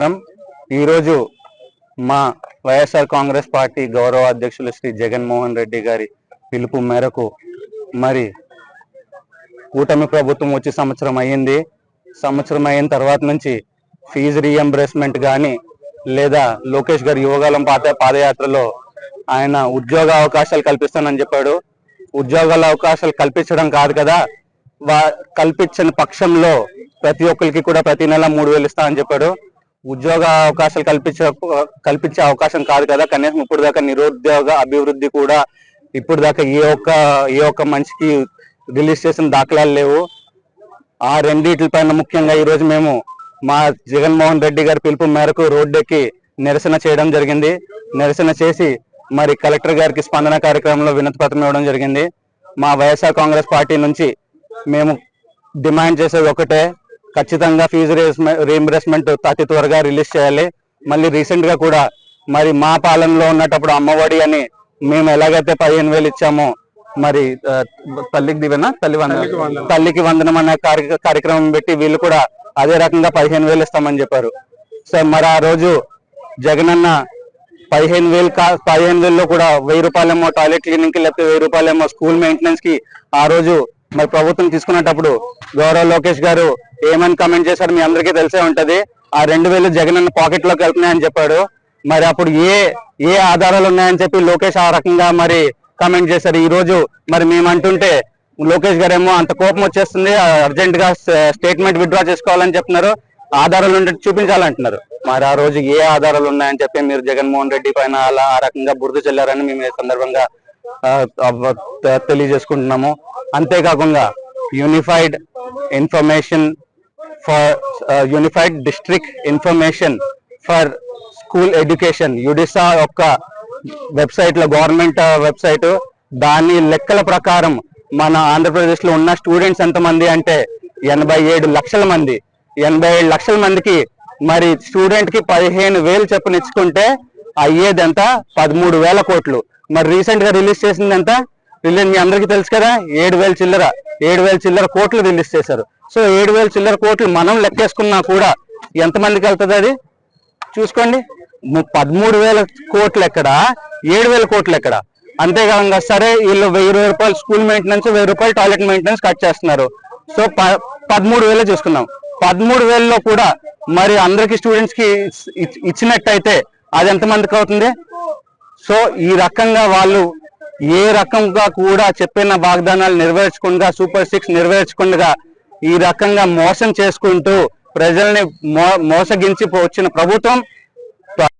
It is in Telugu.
మేడం, ఈరోజు మా వైఎస్ఆర్ కాంగ్రెస్ పార్టీ గౌరవ అధ్యక్షులు శ్రీ జగన్మోహన్ రెడ్డి గారి పిలుపు మేరకు మరి కూటమి ప్రభుత్వం వచ్చి సంవత్సరం అయ్యింది. సంవత్సరం అయిన తర్వాత నుంచి ఫీజు రీఎంబర్స్మెంట్ కానీ లేదా లోకేష్ గారి యువగాలం పాత పాదయాత్రలో ఆయన ఉద్యోగ అవకాశాలు కల్పిస్తానని చెప్పాడు. ఉద్యోగాల అవకాశాలు కల్పించడం కాదు కదా. వా కల్పించిన పక్షంలో ప్రతి ఒక్కరికి కూడా ప్రతి నెల మూడు వేలు ఇస్తానని చెప్పాడు. ఉద్యోగ అవకాశాలు కల్పించ కల్పించే అవకాశం కాదు కదా. కనీసం ఇప్పుడు దాకా నిరుద్యోగ అభివృద్ధి కూడా ఇప్పుడు దాకా ఏ ఒక్క ఏ ఒక్క మనిషికి రిలీజ్ చేసిన దాఖలాలు లేవు. ఆ రెండింటిపైన ముఖ్యంగా ఈరోజు మేము మా జగన్మోహన్ రెడ్డి గారి పిలుపు మేరకు రోడ్డెక్కి నిరసన చేయడం జరిగింది. నిరసన చేసి మరి కలెక్టర్ గారికి స్పందన కార్యక్రమంలో వినతి పత్రం ఇవ్వడం జరిగింది. మా వైఎస్ఆర్ కాంగ్రెస్ పార్టీ నుంచి మేము డిమాండ్ చేసేది ఒకటే ఖచ్చితంగా ఫీజు రీఎంబర్స్మెంట్ అతి త్వరగా రిలీజ్ చేయాలి. మళ్ళీ రీసెంట్గా కూడా మరి మా పాలనలో ఉన్నటప్పుడు అమ్మఒడి అని మేము ఎలాగైతే పదిహేను వేలు ఇచ్చామో మరి తల్లికి దివేనా? తల్లి వందనం. తల్లికి వందనం. అనే కార్య- కార్యక్రమం పెట్టి వీళ్ళు కూడా అదే రకంగా పదిహేను వేలు ఇస్తామని చెప్పారు. సో మరి ఆ రోజు జగనన్న పదిహేను వేలు కా పదిహేను వేలలో కూడా వెయ్యి రూపాయలేమో టాయిలెట్ క్లీనింగ్కి లేకపోతే వెయ్యి రూపాయలేమో స్కూల్ మెయింటెనెన్స్కి ఆ రోజు మరి ప్రభుత్వం తీసుకునేటప్పుడు గౌరవ లోకేష్ గారు ఏమని కమెంట్ చేశారు మీ అందరికీ తెలిసే ఉంటది. ఆ రెండు వేలు జగనన్న పాకెట్లోకి వెళ్తున్నాయని చెప్పాడు. మరి అప్పుడు ఏ ఏ ఆధారాలు ఉన్నాయని చెప్పి లోకేష్ ఆ రకంగా మరి కమెంట్ చేశారు. ఈ రోజు మరి మేము అంటుంటే లోకేష్ గారు ఏమో అంత కోపం వచ్చేస్తుంది అర్జెంట్గా స్టేట్మెంట్ విత్డ్రా చేసుకోవాలని చెప్తున్నారు. ఆధారాలు ఉంటే చూపించాలంటున్నారు. మరి ఆ రోజు ఏ ఆధారాలు ఉన్నాయని చెప్పి మీరు జగన్మోహన్ రెడ్డి పైన అలా ఆ రకంగా బురద చెల్లారని మేము ఈ సందర్భంగా తెలియజేసుకుంటున్నాము. అంతేకాకుండా unified information for unified district information for school education UDISE యొక్క వెబ్సైట్లో గవర్నమెంట్ వెబ్సైట్ దాని లెక్కల ప్రకారం మన ఆంధ్రప్రదేశ్లో ఉన్న స్టూడెంట్స్ ఎంతమంది అంటే ఎనభై ఏడు లక్షల మంది. ఎనభై ఏడు లక్షల మందికి మరి స్టూడెంట్కి పదిహేను వేలు చెప్పున ఇచ్చుకుంటే అయ్యేది ఎంత పదమూడు వేల కోట్లు. మరి రీసెంట్గా రిలీజ్ చేసింది ఎంత రిలీజ్ మీ అందరికీ తెలుసు కదా ఏడు వేల చిల్లర ఏడు వేల చిల్లర కోట్లు రిలీజ్ చేశారు. సో ఏడు వేల చిల్లర కోట్లు మనం లెక్కేసుకున్నా కూడా ఎంతమందికి వెళ్తుంది అది? చూసుకోండి. పదమూడు వేల కోట్లు ఎక్కడ? ఏడు వేల కోట్లు ఎక్కడ? అంతేకాకుండా సరే వీళ్ళు వెయ్యి రూపాయలు స్కూల్ మెయింటెనెన్స్ వెయ్యి రూపాయలు టాయిలెట్ మెయింటెనెన్స్ కట్ చేస్తున్నారు. సో ప- పదమూడు వేలే చూసుకుందాం. పదమూడు వేలలో కూడా మరి అందరికి స్టూడెంట్స్కి ఇచ్చినట్టయితే అది ఎంతమందికి అవుతుంది? సో ఈ రకంగా వాళ్ళు ఏ రకంగా కూడా చెప్పిన వాగ్దానాలు నెరవేర్చకుండా సూపర్ సిక్స్ నెరవేర్చకుండా ఈ రకంగా మోసం చేసుకుంటూ ప్రజల్ని మో మోసగించి వచ్చిన ప్రభుత్వం